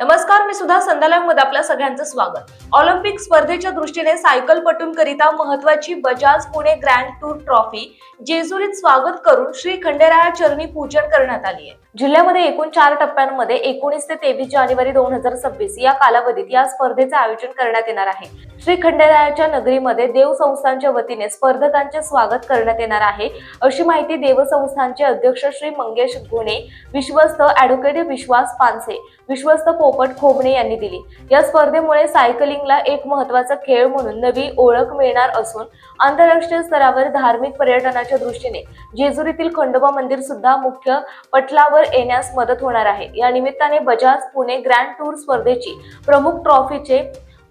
नमस्कार मी सुद्धा संध्यालयमध्ये आपल्या सगळ्यांचं स्वागत. ऑलिम्पिक स्पर्धेच्या दृष्टीने सायकलपटूंकरिता महत्वाची Bajaj Pune grand tour trophy जेजुरीत स्वागत करून श्री खंडेराया चरणी पूजन करण्यात आली आहे. जिल्ह्यामध्ये एकूण चार टप्प्यांमध्ये एकोणीस ते तेवीस जानेवारी दोन हजार सव्वीस या कालावधीत या स्पर्धेचे आयोजन करण्यात येणार आहे. श्री खंडेरायाच्या नगरीमध्ये देव संस्थांच्या वतीने स्पर्धकांचे स्वागत करण्यात येणार आहे अशी माहिती देवसंस्थानचे अध्यक्ष श्री मंगेश गुणे विश्वस्त ऍडव्होकेट विश्वास पानसे विश्वस्त पोपट खोबणे यांनी दिली. या स्पर्धेमुळे सायकलिंगला एक महत्त्वाचा खेळ म्हणून नवी ओळख मिळणार असून आंतरराष्ट्रीय स्तरावर धार्मिक पर्यटनाच्या दृष्टीने जेजुरीतील खंडोबा मंदिर सुद्धा मुख्य पटलावर येण्यास मदत होणार आहे. या निमित्ताने बजाज पुणे ग्रँड टूर स्पर्धेची प्रमुख ट्रॉफीचे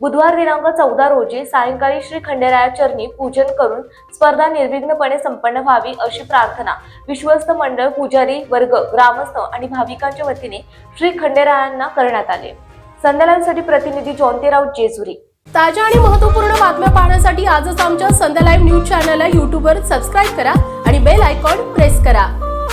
बुधवार दिनांक चौदा रोजी सायंकाळी श्री खंडेराया चरणी पूजन करून स्पर्धा निर्विघ्नपणे संपन्न व्हावी अशी प्रार्थना विश्वस्त मंडळ पुजारी वर्ग ग्रामस्थ आणि भाविकांच्या वतीने श्री खंडेरायांना करण्यात आले. संध्याकाळसाठी प्रतिनिधी जॉन्तीराव जेजुरी. ताज्या आणि महत्त्वपूर्ण बातम्या पाहण्यासाठी आजच आमच्या संध्या लाईव्ह न्यूज चॅनलला यूट्यूबवर सबस्क्राईब करा आणि बेल आयकॉन प्रेस करा.